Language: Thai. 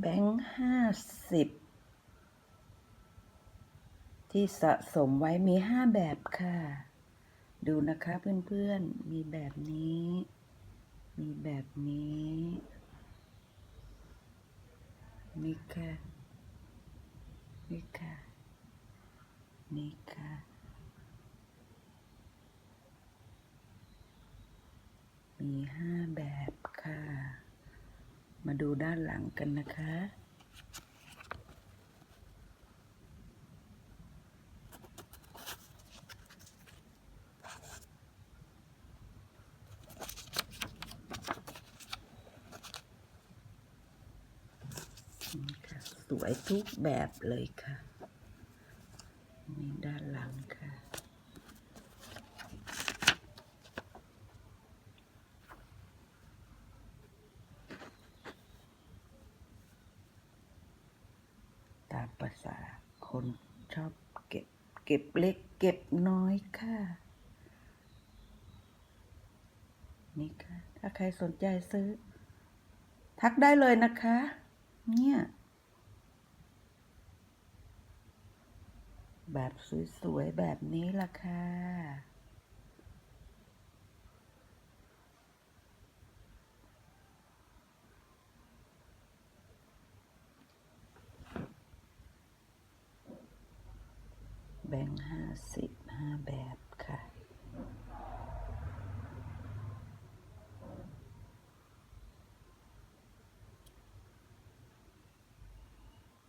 แบงค์ห้าสิบที่สะสมไว้มีห้าแบบค่ะ ดูนะคะเพื่อนๆ มีแบบนี้ มีแบบนี้นี่ค่ะนี่ค่ะนี่ค่ะมีห้าแบบ ดูด้านหลังกันนะคะนี่ค่ะสวยทุกแบบเลยค่ะ นี่ด้านหลังค่ะ ภาษา คนชอบเก็บ เก็บเล็ก เก็บน้อยค่ะ นี่ค่ะ ถ้าใครสนใจซื้อ ทักได้เลยนะคะ เนี่ย แบบสวย ๆ แบบนี้ล่ะค่ะ แบงค์ห้าสิบห้าแบบ